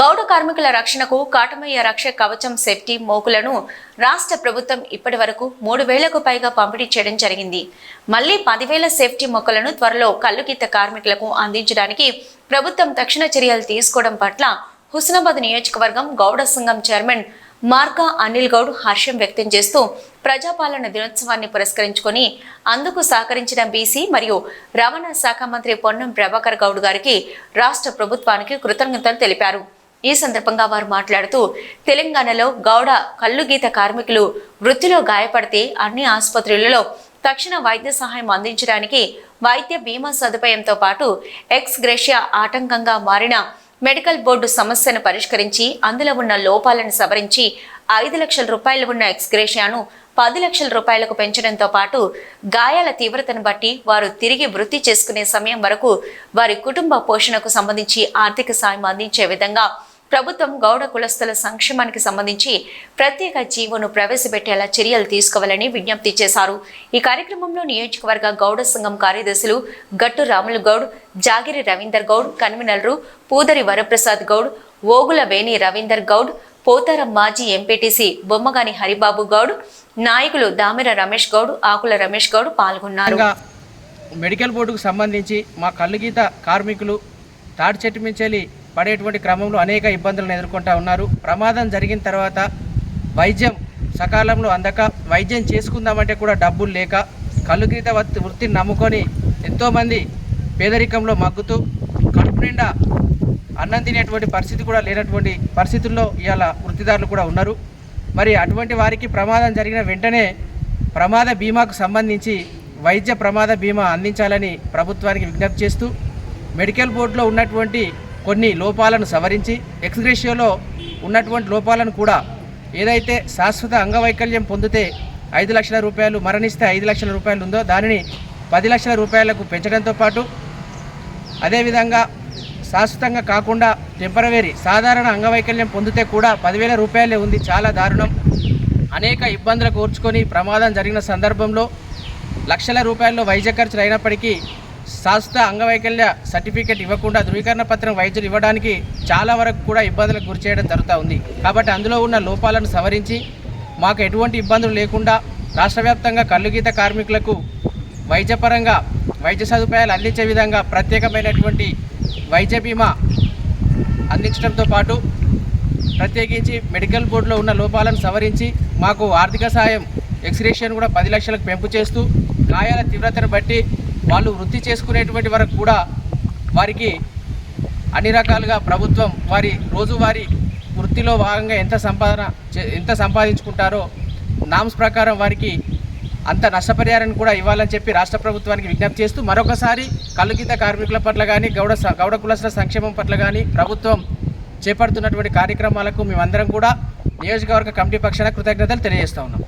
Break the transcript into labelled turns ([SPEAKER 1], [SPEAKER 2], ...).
[SPEAKER 1] గౌడ కార్మికుల రక్షణకు కాటమయ్య రక్ష కవచం సేఫ్టీ మోకులను రాష్ట్ర ప్రభుత్వం ఇప్పటి వరకు మూడు వేలకు పైగా పంపిణీ చేయడం జరిగింది. మళ్ళీ పదివేల సేఫ్టీ మొక్కలను త్వరలో కల్లుగీత కార్మికులకు అందించడానికి ప్రభుత్వం తక్షణ చర్యలు తీసుకోవడం పట్ల హుస్నాబాద్ నియోజకవర్గం గౌడ సంఘం చైర్మన్ మార్కా అనిల్ గౌడ్ హర్షం వ్యక్తం చేస్తూ ప్రజాపాలన దినోత్సవాన్ని పురస్కరించుకొని అందుకు సహకరించిన బీసీ మరియు రవాణా శాఖ మంత్రి పొన్నం ప్రభాకర్ గౌడ్ గారికి రాష్ట్ర ప్రభుత్వానికి కృతజ్ఞతలు తెలిపారు. ఈ సందర్భంగా వారు మాట్లాడుతూ తెలంగాణలో గౌడ కల్లుగీత కార్మికులు వృత్తిలో గాయపడితే అన్ని ఆసుపత్రులలో తక్షణ వైద్య సహాయం అందించడానికి వైద్య బీమా సదుపాయంతో పాటు ఎక్స్ గ్రేషియా ఆటంకంగా మారిన మెడికల్ బోర్డు సమస్యను పరిష్కరించి అందులో ఉన్న లోపాలను సవరించి ఐదు లక్షల రూపాయలు ఉన్న ఎక్స్గ్రేషియాను పది లక్షల రూపాయలకు పెంచడంతో పాటు గాయాల తీవ్రతను బట్టి వారు తిరిగి వృత్తి చేసుకునే సమయం వరకు వారి కుటుంబ పోషణకు సంబంధించి ఆర్థిక సాయం అందించే విధంగా ప్రభుత్వం గౌడ కులస్తుల సంక్షేమానికి సంబంధించి ప్రత్యేక జీవోను ప్రవేశపెట్టేలా చర్యలు తీసుకోవాలని విజ్ఞప్తి చేశారు. ఈ కార్యక్రమంలో నియోజకవర్గ గౌడ సంఘం కార్యదర్శులు గట్టు రాములు గౌడ్ జాగిరి రవీందర్ గౌడ్ కన్వీనర్లు పూదరి వరప్రసాద్ గౌడ్ ఓగుల వేణి రవీందర్ గౌడ్ పోతారం మాజీ ఎంపీటీసీ బొమ్మగాని హరిబాబు గౌడ్ నాయకులు దామెర రమేష్ గౌడ్ ఆకుల రమేష్ గౌడ్ పాల్గొన్నారు.
[SPEAKER 2] మెడికల్ బోర్డుకు సంబంధించి మా కళ్ళుగీత కార్మికులు తాడిచెట్టు మించెలి పడేటువంటి క్రమంలో అనేక ఇబ్బందులను ఎదుర్కొంటూ ఉన్నారు. ప్రమాదం జరిగిన తర్వాత వైద్యం సకాలంలో అందక వైద్యం చేసుకుందామంటే కూడా డబ్బులు లేక కళ్ళుగీత వృత్తిని నమ్ముకొని ఎంతోమంది పేదరికంలో మగ్గుతూ కడుపు నిండా అన్నం తినేటువంటి పరిస్థితి కూడా లేనటువంటి పరిస్థితుల్లో ఇవాళ వృత్తిదారులు కూడా ఉన్నారు. మరి అటువంటి వారికి ప్రమాదం జరిగిన వెంటనే ప్రమాద బీమాకు సంబంధించి వైద్య ప్రమాద బీమా అందించాలని ప్రభుత్వానికి విజ్ఞప్తి చేస్తూ మెడికల్ బోర్డులో ఉన్నటువంటి కొన్ని లోపాలను సవరించి ఎక్స్గ్రేషియోలో ఉన్నటువంటి లోపాలను కూడా ఏదైతే శాశ్వత అంగవైకల్యం పొందితే ఐదు లక్షల రూపాయలు మరణిస్తే ఐదు లక్షల రూపాయలు ఉందో దానిని పది లక్షల రూపాయలకు పెంచడంతో పాటు అదేవిధంగా శాశ్వతంగా కాకుండా టెంపరవరీ సాధారణ అంగవైకల్యం పొందితే కూడా పదివేల రూపాయలే ఉంది. చాలా దారుణం. అనేక ఇబ్బందులు కోర్చుకొని ప్రమాదం జరిగిన సందర్భంలో లక్షల రూపాయల్లో వైద్య ఖర్చులు అయినప్పటికీ శాశ్వత అంగవైకల్య సర్టిఫికేట్ ఇవ్వకుండా ధృవీకరణ పత్రం వైద్యులు ఇవ్వడానికి చాలా వరకు కూడా ఇబ్బందులకు గురి చేయడం జరుగుతూ ఉంది. కాబట్టి అందులో ఉన్న లోపాలను సవరించి మాకు ఎటువంటి ఇబ్బందులు లేకుండా రాష్ట్ర వ్యాప్తంగా కళ్ళుగీత కార్మికులకు వైద్యపరంగా వైద్య సదుపాయాలు అందించే విధంగా ప్రత్యేకమైనటువంటి వైద్య బీమా అందించడంతో పాటు ప్రత్యేకించి మెడికల్ బోర్డులో ఉన్న లోపాలను సవరించి మాకు ఆర్థిక సాయం ఎక్స్రేషన్ కూడా పది లక్షలకు పెంపు చేస్తూ గాయాల తీవ్రతను బట్టి వాళ్ళు వృత్తి చేసుకునేటువంటి వరకు కూడా వారికి అన్ని రకాలుగా ప్రభుత్వం వారి రోజువారీ వృత్తిలో భాగంగా ఎంత సంపాదన చే- ఎంత సంపాదించుకుంటారో నామ్స్ ప్రకారం వారికి అంత నష్టపరిహారాన్ని కూడా ఇవ్వాలని చెప్పి రాష్ట్ర ప్రభుత్వానికి విజ్ఞప్తి చేస్తూ మరొకసారి కలుగిత కార్మికుల పట్ల కానీ గౌడ స- గౌడ కులస్తుల సంక్షేమం పట్ల కానీ ప్రభుత్వం చేపడుతున్నటువంటి కార్యక్రమాలకు మేమందరం కూడా నియోజకవర్గ కమిటీ పక్షాన కృతజ్ఞతలు తెలియజేస్తా ఉన్నాం.